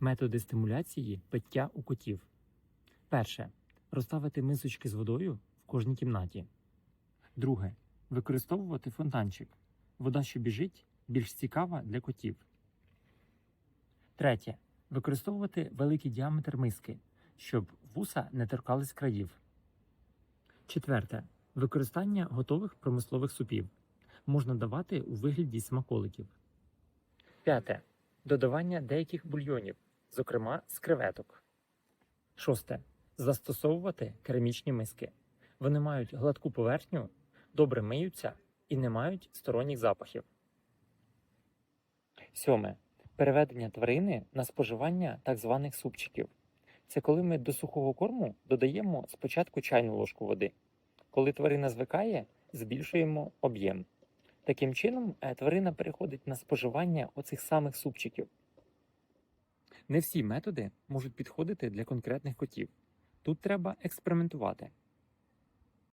Методи стимуляції пиття у котів. Перше. Розставити мисочки з водою в кожній кімнаті. Друге. Використовувати фонтанчик. Вода, що біжить, більш цікава для котів. Третє. Використовувати великий діаметр миски, щоб вуса не торкались країв. Четверте. Використання готових промислових супів. Можна давати у вигляді смаколиків. П'яте. Додавання деяких бульйонів, зокрема з креветок. Шосте. Застосовувати керамічні миски. Вони мають гладку поверхню, добре миються і не мають сторонніх запахів. Сьоме. Переведення тварини на споживання так званих супчиків. Це коли ми до сухого корму додаємо спочатку чайну ложку води. Коли тварина звикає, збільшуємо об'єм. Таким чином, е, тварина переходить на споживання оцих самих супчиків. Не всі методи можуть підходити для конкретних котів. Тут треба експериментувати.